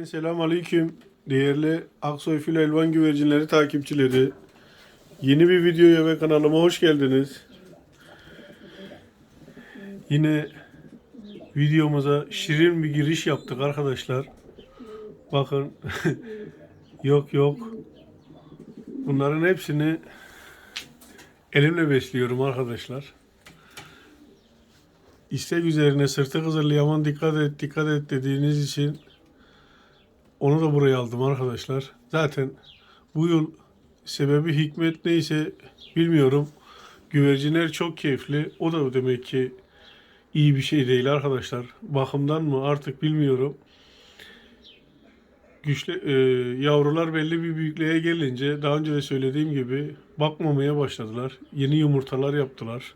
Cümleten selam aleyküm. Değerli Aksoy Filo Elvan Güvercinleri takipçileri. Yeni bir videoya ve kanalıma hoş geldiniz. Yine videomuza şirin bir giriş yaptık arkadaşlar. Bakın yok yok. Bunların hepsini elimle besliyorum arkadaşlar. İstek üzerine sırtı kızırlayaman dikkat et dikkat et dediğiniz için onu da buraya aldım arkadaşlar. Zaten bu yıl sebebi hikmet neyse bilmiyorum. Güvercinler çok keyifli. O da demek ki iyi bir şey değil arkadaşlar. Bakımdan mı artık bilmiyorum. Güçlü e, yavrular belli bir büyüklüğe gelince daha önce de söylediğim gibi bakmamaya başladılar. Yeni yumurtalar yaptılar.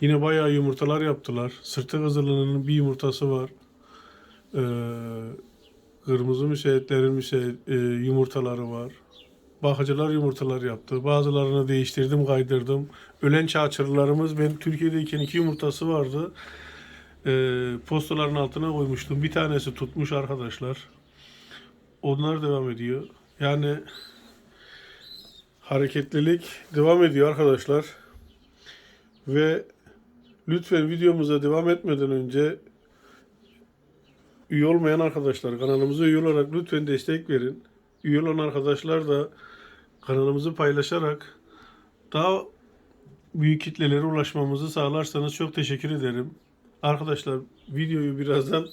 Yine bayağı yumurtalar yaptılar. Sırtı kızılının bir yumurtası var. Ee, Kırmızı müseyitlerin müseyit, e, yumurtaları var. Bakıcılar yumurtalar yaptı. Bazılarını değiştirdim, kaydırdım. Ölen çağçırlarımız, ben Türkiye'deyken iki yumurtası vardı. E, postaların altına koymuştum. Bir tanesi tutmuş arkadaşlar. Onlar devam ediyor. Yani hareketlilik devam ediyor arkadaşlar. Ve lütfen videomuza devam etmeden önce üye olmayan arkadaşlar kanalımıza üye olarak lütfen destek verin. Üye olan arkadaşlar da kanalımızı paylaşarak daha büyük kitlelere ulaşmamızı sağlarsanız çok teşekkür ederim. Arkadaşlar videoyu birazdan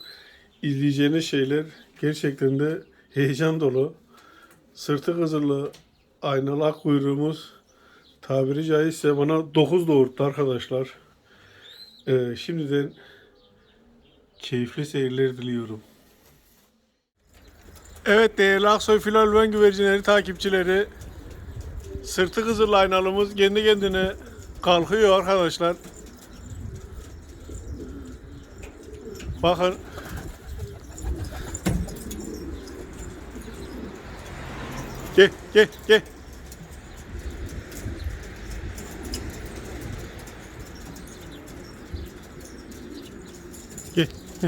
izleyeceğiniz şeyler gerçekten de heyecan dolu. Sırtı kızılı aynalı ak kuyruğumuz tabiri caizse bana 9 doğurttu arkadaşlar. Ee, şimdiden keyifli seyirler diliyorum. Evet değerli Aksoy Filal Ven güvercinleri takipçileri sırtı kızıl aynalımız kendi kendine kalkıyor arkadaşlar. Bakın Gel gel gel.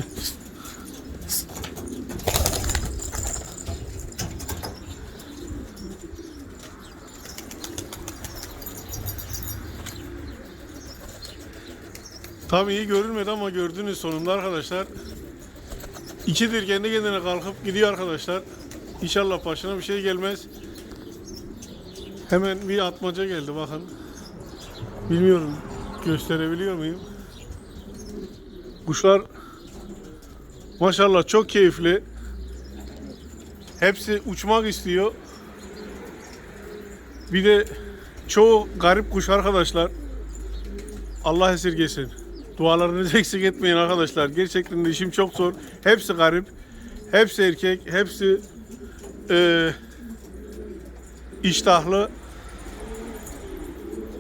Tam iyi görünmedi ama gördünüz sonunda arkadaşlar. İkidir kendi kendine kalkıp gidiyor arkadaşlar. İnşallah başına bir şey gelmez. Hemen bir atmaca geldi bakın. Bilmiyorum gösterebiliyor muyum? Kuşlar maşallah çok keyifli. Hepsi uçmak istiyor. Bir de çoğu garip kuş arkadaşlar. Allah esirgesin. Dualarınızı eksik etmeyin arkadaşlar. Gerçekten de işim çok zor. Hepsi garip. Hepsi erkek. Hepsi eee iştahlı.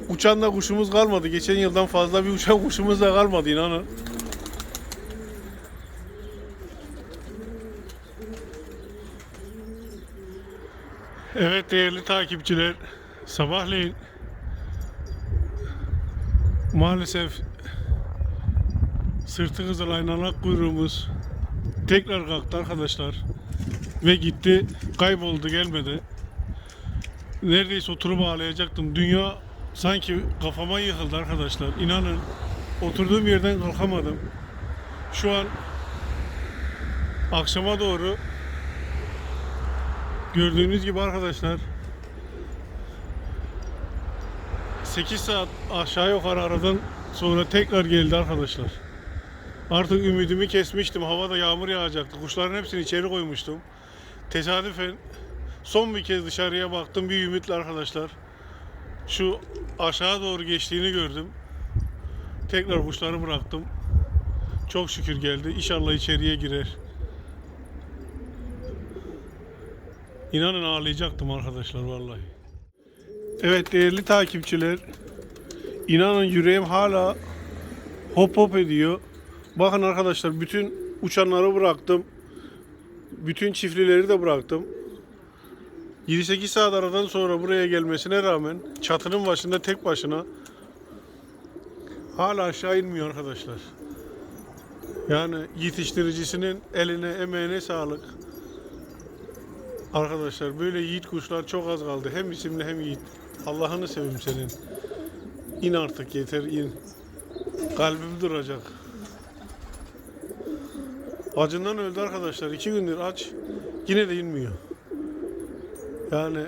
Uçan da kuşumuz kalmadı. Geçen yıldan fazla bir uçan kuşumuz da kalmadı inanın. Evet değerli takipçiler, sabahleyin maalesef sırtı kızıl aynalı kuyruğumuz tekrar kalktı arkadaşlar ve gitti, kayboldu gelmedi. Neredeyse oturup ağlayacaktım. Dünya sanki kafama yıkıldı arkadaşlar. İnanın oturduğum yerden kalkamadım. Şu an akşama doğru Gördüğünüz gibi arkadaşlar 8 saat aşağı yukarı aradan sonra tekrar geldi arkadaşlar. Artık ümidimi kesmiştim. Havada yağmur yağacaktı. Kuşların hepsini içeri koymuştum. Tesadüfen son bir kez dışarıya baktım bir ümitle arkadaşlar. Şu aşağı doğru geçtiğini gördüm. Tekrar kuşları bıraktım. Çok şükür geldi. İnşallah içeriye girer. İnanın ağlayacaktım arkadaşlar vallahi. Evet değerli takipçiler. İnanın yüreğim hala hop hop ediyor. Bakın arkadaşlar bütün uçanları bıraktım. Bütün çiftlileri de bıraktım. 7-8 saat aradan sonra buraya gelmesine rağmen çatının başında tek başına hala aşağı inmiyor arkadaşlar. Yani yetiştiricisinin eline emeğine sağlık. Arkadaşlar böyle yiğit kuşlar çok az kaldı. Hem isimli hem yiğit. Allah'ını seveyim senin. İn artık yeter in. Kalbim duracak. Acından öldü arkadaşlar. İki gündür aç. Yine de inmiyor. Yani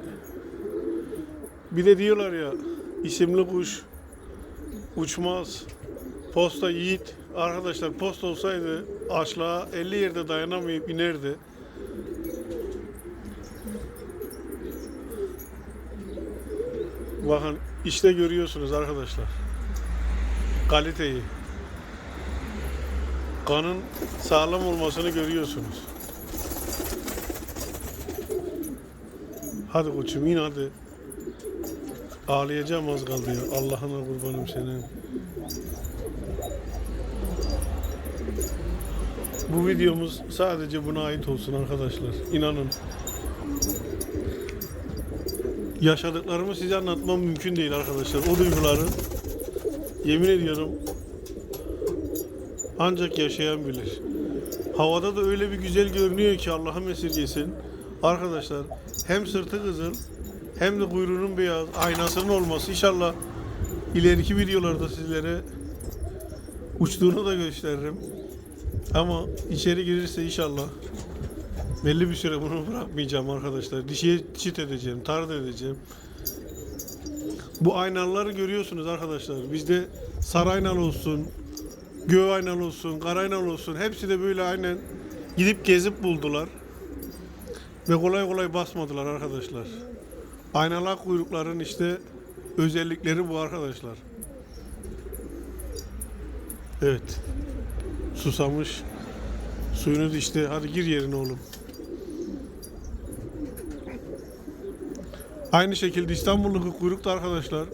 bir de diyorlar ya isimli kuş uçmaz. Posta yiğit. Arkadaşlar post olsaydı açlığa 50 yerde dayanamayıp inerdi. Bakın işte görüyorsunuz arkadaşlar. Kaliteyi. Kanın sağlam olmasını görüyorsunuz. Hadi koçum in hadi. Ağlayacağım az kaldı ya. Allah'ına kurbanım senin. Bu videomuz sadece buna ait olsun arkadaşlar. İnanın. Yaşadıklarımı size anlatmam mümkün değil arkadaşlar. O duyguları yemin ediyorum ancak yaşayan bilir. Havada da öyle bir güzel görünüyor ki Allah'ım esirgesin. Arkadaşlar hem sırtı kızıl hem de kuyruğunun beyaz aynasının olması inşallah ileriki videolarda sizlere uçtuğunu da gösteririm. Ama içeri girirse inşallah belli bir süre bunu bırakmayacağım arkadaşlar. Dişiye çit edeceğim, tard edeceğim. Bu aynaları görüyorsunuz arkadaşlar. Bizde sarı aynalı olsun, göğ aynalı olsun, kara aynalı olsun. Hepsi de böyle aynen gidip gezip buldular. Ve kolay kolay basmadılar arkadaşlar. Aynalı kuyrukların işte özellikleri bu arkadaşlar. Evet. Susamış. Suyunu işte hadi gir yerine oğlum. Aynı şekilde İstanbul'daki kuyrukta arkadaşlar.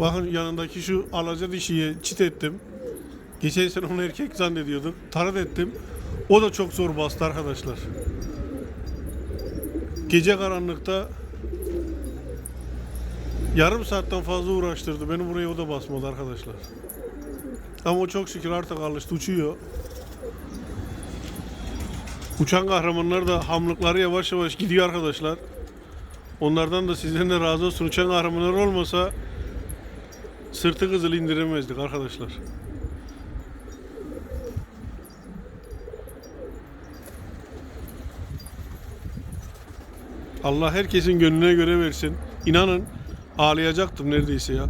Bakın yanındaki şu alaca dişiye çit ettim. Geçen sene onu erkek zannediyorduk. Tarat ettim. O da çok zor bastı arkadaşlar. Gece karanlıkta yarım saatten fazla uğraştırdı. Beni buraya o da basmadı arkadaşlar. Ama o çok şükür artık alıştı. Uçuyor. Uçan kahramanlar da hamlıkları yavaş yavaş gidiyor arkadaşlar. Onlardan da sizden de razı olsun. Uçan kahramanlar olmasa sırtı kızıl indiremezdik arkadaşlar. Allah herkesin gönlüne göre versin. İnanın ağlayacaktım neredeyse ya.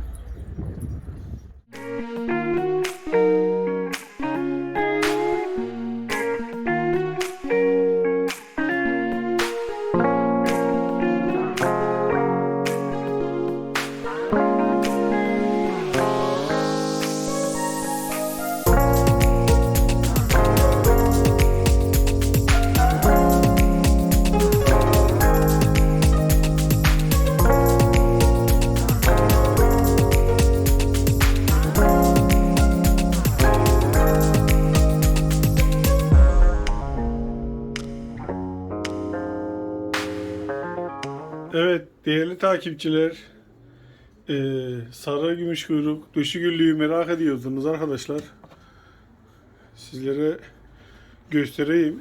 Değerli takipçiler eee, sarı gümüş kuyruk döşü güllüğü merak ediyordunuz arkadaşlar. Sizlere göstereyim.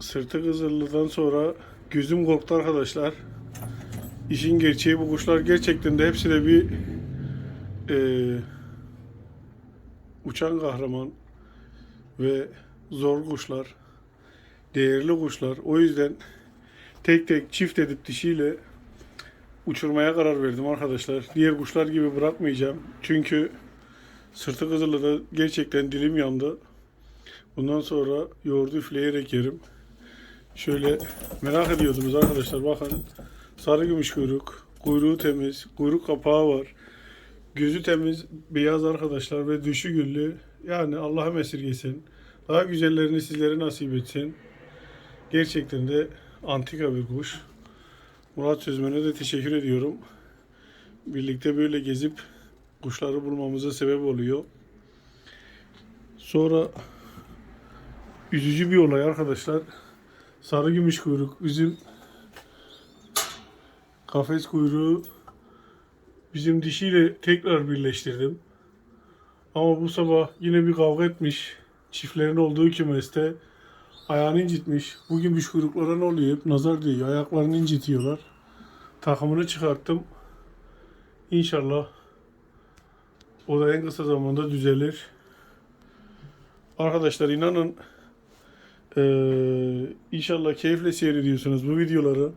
Sırtı kızıllıdan sonra gözüm korktu arkadaşlar. İşin gerçeği bu kuşlar gerçekten de hepsi de bir eee, uçan kahraman ve zor kuşlar. Değerli kuşlar. O yüzden tek tek çift edip dişiyle uçurmaya karar verdim arkadaşlar. Diğer kuşlar gibi bırakmayacağım. Çünkü sırtı kızılı da gerçekten dilim yandı. Bundan sonra yoğurdu üfleyerek yerim. Şöyle merak ediyordunuz arkadaşlar bakın. Sarı gümüş kuyruk. Kuyruğu temiz. Kuyruk kapağı var. Gözü temiz, beyaz arkadaşlar ve düşü güllü. Yani Allah'ım esirgesin. Daha güzellerini sizlere nasip etsin. Gerçekten de antika bir kuş. Murat Sözmen'e de teşekkür ediyorum. Birlikte böyle gezip kuşları bulmamıza sebep oluyor. Sonra üzücü bir olay arkadaşlar. Sarı gümüş kuyruk bizim kafes kuyruğu bizim dişiyle tekrar birleştirdim. Ama bu sabah yine bir kavga etmiş. Çiftlerin olduğu kümeste ayağını incitmiş. Bu gümüş kuyruklara ne oluyor? Hep nazar değiyor. Ayaklarını incitiyorlar. Takımını çıkarttım. İnşallah o da en kısa zamanda düzelir. Arkadaşlar inanın eee, inşallah keyifle seyrediyorsunuz bu videoları.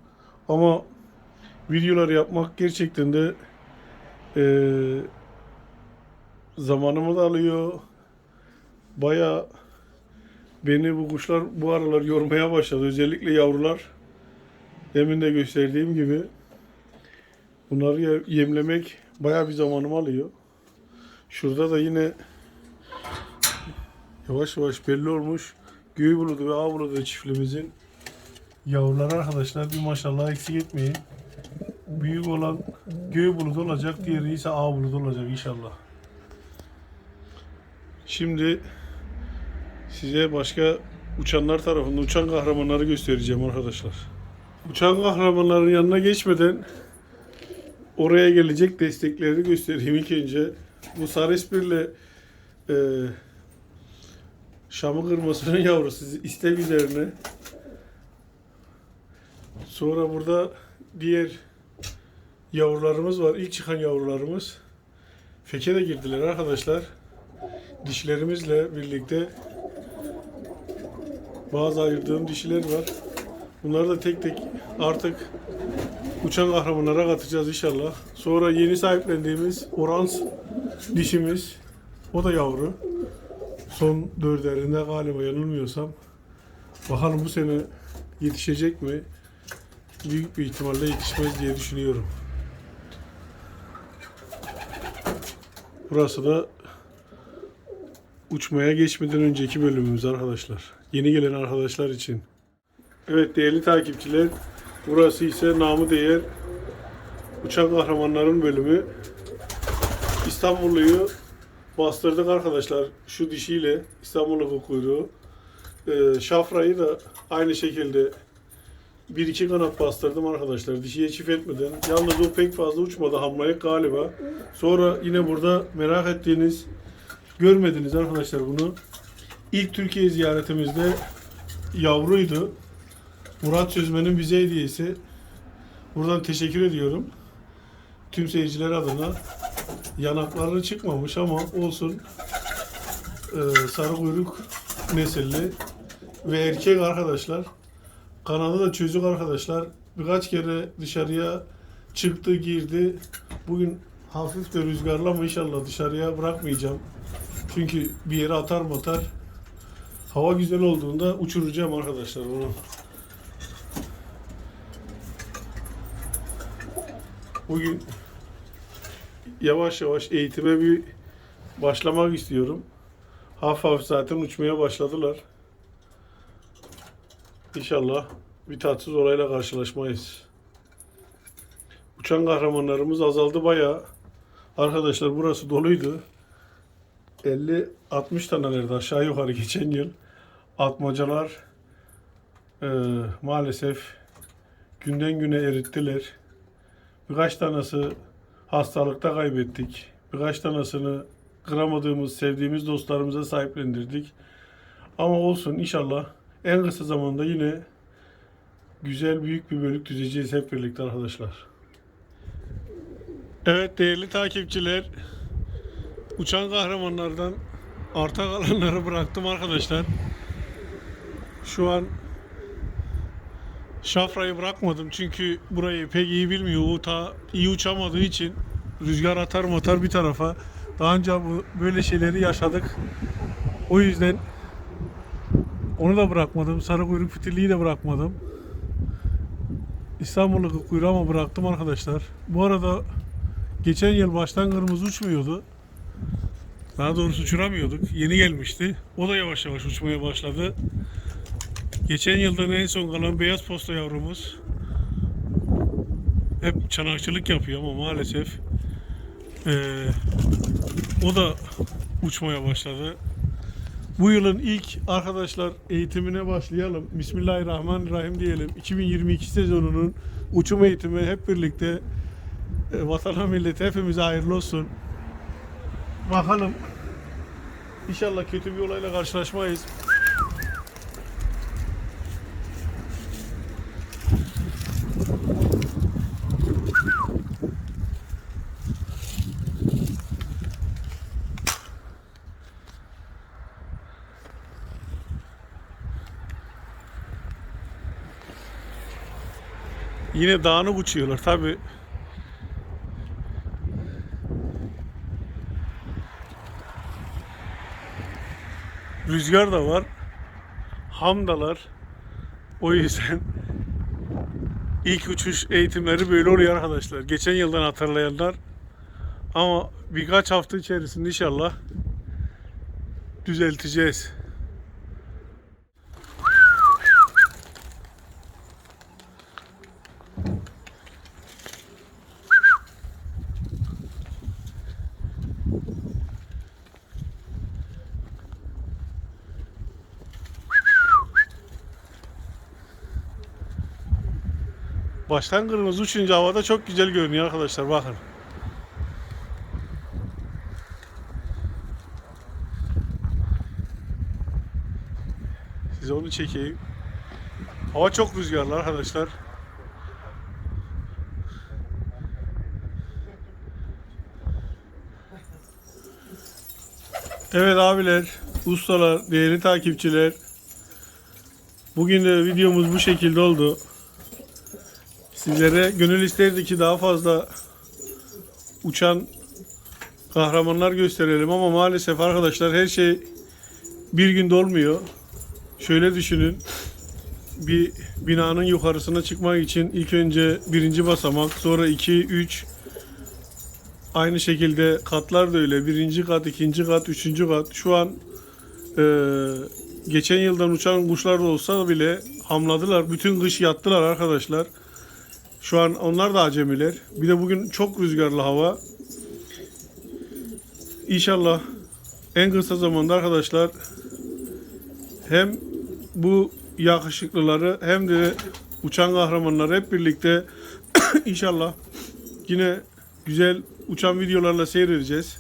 Ama videolar yapmak gerçekten de eee zamanımı da alıyor. Baya beni bu kuşlar bu aralar yormaya başladı. Özellikle yavrular. Demin de gösterdiğim gibi bunları ye- yemlemek baya bir zamanımı alıyor. Şurada da yine yavaş yavaş belli olmuş. Göğü buludu ve ağ buludu çiftliğimizin yavruları arkadaşlar bir maşallah eksik etmeyin. Büyük olan göğü buludu olacak, diğeri ise ağ buludu olacak inşallah. Şimdi size başka uçanlar tarafında uçan kahramanları göstereceğim arkadaşlar. Uçan kahramanların yanına geçmeden oraya gelecek destekleri göstereyim ilk önce. Bu Sarespir'le e, Şam'ı kırmasının yavrusu istek üzerine. Sonra burada diğer yavrularımız var. İlk çıkan yavrularımız. Feke de girdiler arkadaşlar. Dişlerimizle birlikte bazı ayırdığım dişiler var. Bunları da tek tek artık uçan kahramanlara katacağız inşallah. Sonra yeni sahiplendiğimiz orans dişimiz. O da yavru. Son dörderinde galiba yanılmıyorsam. Bakalım bu sene yetişecek mi? Büyük bir ihtimalle yetişmez diye düşünüyorum. Burası da uçmaya geçmeden önceki bölümümüz arkadaşlar. Yeni gelen arkadaşlar için. Evet değerli takipçiler. Burası ise namı değer uçak kahramanların bölümü. İstanbulluyu bastırdık arkadaşlar. Şu dişiyle İstanbullu kuyruğu. Ee, şafrayı da aynı şekilde bir iki kanat bastırdım arkadaşlar. Dişiye çift etmeden. Yalnız o pek fazla uçmadı hamlayık galiba. Sonra yine burada merak ettiğiniz görmediniz arkadaşlar bunu. İlk Türkiye ziyaretimizde yavruydu. Murat Sözmen'in bize hediyesi. Buradan teşekkür ediyorum. Tüm seyirciler adına. Yanakları çıkmamış ama olsun. Ee, sarı kuyruk nesilli ve erkek arkadaşlar. Kanadı da çocuk arkadaşlar. Birkaç kere dışarıya çıktı girdi. Bugün hafif de rüzgarlı ama inşallah dışarıya bırakmayacağım. Çünkü bir yere atar mı atar. Hava güzel olduğunda uçuracağım arkadaşlar bunu. Bugün yavaş yavaş eğitime bir başlamak istiyorum. Hafif hafif zaten uçmaya başladılar. İnşallah bir tatsız olayla karşılaşmayız. Uçan kahramanlarımız azaldı bayağı. Arkadaşlar burası doluydu. 50-60 tanelerdi aşağı yukarı geçen yıl. Atmacalar eee, maalesef günden güne erittiler. Birkaç tanesi hastalıkta kaybettik. Birkaç tanesini kıramadığımız, sevdiğimiz dostlarımıza sahiplendirdik. Ama olsun inşallah en kısa zamanda yine güzel büyük bir bölük düzeceğiz hep birlikte arkadaşlar. Evet değerli takipçiler uçan kahramanlardan arta kalanları bıraktım arkadaşlar. Şu an Şafrayı bırakmadım çünkü burayı pek iyi bilmiyor. O ta iyi uçamadığı için rüzgar atar matar bir tarafa. Daha önce bu böyle şeyleri yaşadık. O yüzden onu da bırakmadım. Sarı kuyruk fitilliği de bırakmadım. İstanbul'u kuyruğu ama bıraktım arkadaşlar. Bu arada geçen yıl baştan kırmızı uçmuyordu. Daha doğrusu uçuramıyorduk. Yeni gelmişti. O da yavaş yavaş uçmaya başladı. Geçen yıldan en son kalan beyaz posta yavrumuz hep çanakçılık yapıyor ama maalesef eee, o da uçmaya başladı. Bu yılın ilk arkadaşlar eğitimine başlayalım. Bismillahirrahmanirrahim diyelim. 2022 sezonunun uçum eğitimi hep birlikte e, vatana millete hepimize hayırlı olsun. Bakalım. İnşallah kötü bir olayla karşılaşmayız. Yine dağınık uçuyorlar tabi. Rüzgar da var. Hamdalar. O yüzden ilk uçuş eğitimleri böyle oluyor arkadaşlar. Geçen yıldan hatırlayanlar. Ama birkaç hafta içerisinde inşallah düzelteceğiz. Baştan kırmızı uçunca havada çok güzel görünüyor arkadaşlar bakın. Size onu çekeyim. Hava çok rüzgarlı arkadaşlar. Evet abiler, ustalar, değerli takipçiler. Bugün de videomuz bu şekilde oldu. Sizlere gönül isterdi ki daha fazla uçan kahramanlar gösterelim ama maalesef arkadaşlar her şey bir günde olmuyor. Şöyle düşünün. Bir binanın yukarısına çıkmak için ilk önce birinci basamak, sonra iki, üç, aynı şekilde katlar da öyle. Birinci kat, ikinci kat, üçüncü kat. Şu an eee, geçen yıldan uçan kuşlar da olsa bile hamladılar. Bütün kış yattılar arkadaşlar. Şu an onlar da acemiler. Bir de bugün çok rüzgarlı hava. İnşallah en kısa zamanda arkadaşlar hem bu yakışıklıları hem de uçan kahramanları hep birlikte inşallah yine güzel uçan videolarla seyredeceğiz.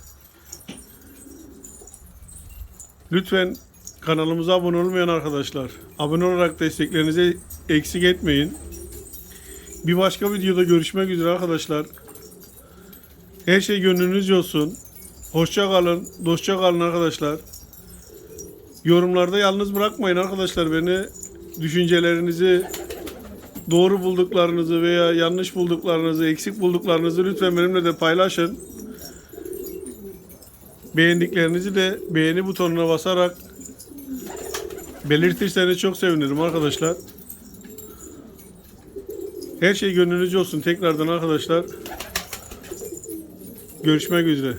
Lütfen kanalımıza abone olmayan arkadaşlar abone olarak desteklerinizi eksik etmeyin. Bir başka videoda görüşmek üzere arkadaşlar. Her şey gönlünüzce olsun. Hoşça kalın, dostça kalın arkadaşlar. Yorumlarda yalnız bırakmayın arkadaşlar beni. Düşüncelerinizi, doğru bulduklarınızı veya yanlış bulduklarınızı, eksik bulduklarınızı lütfen benimle de paylaşın. Beğendiklerinizi de beğeni butonuna basarak belirtirseniz çok sevinirim arkadaşlar. Her şey gönlünüzce olsun tekrardan arkadaşlar. Görüşmek üzere.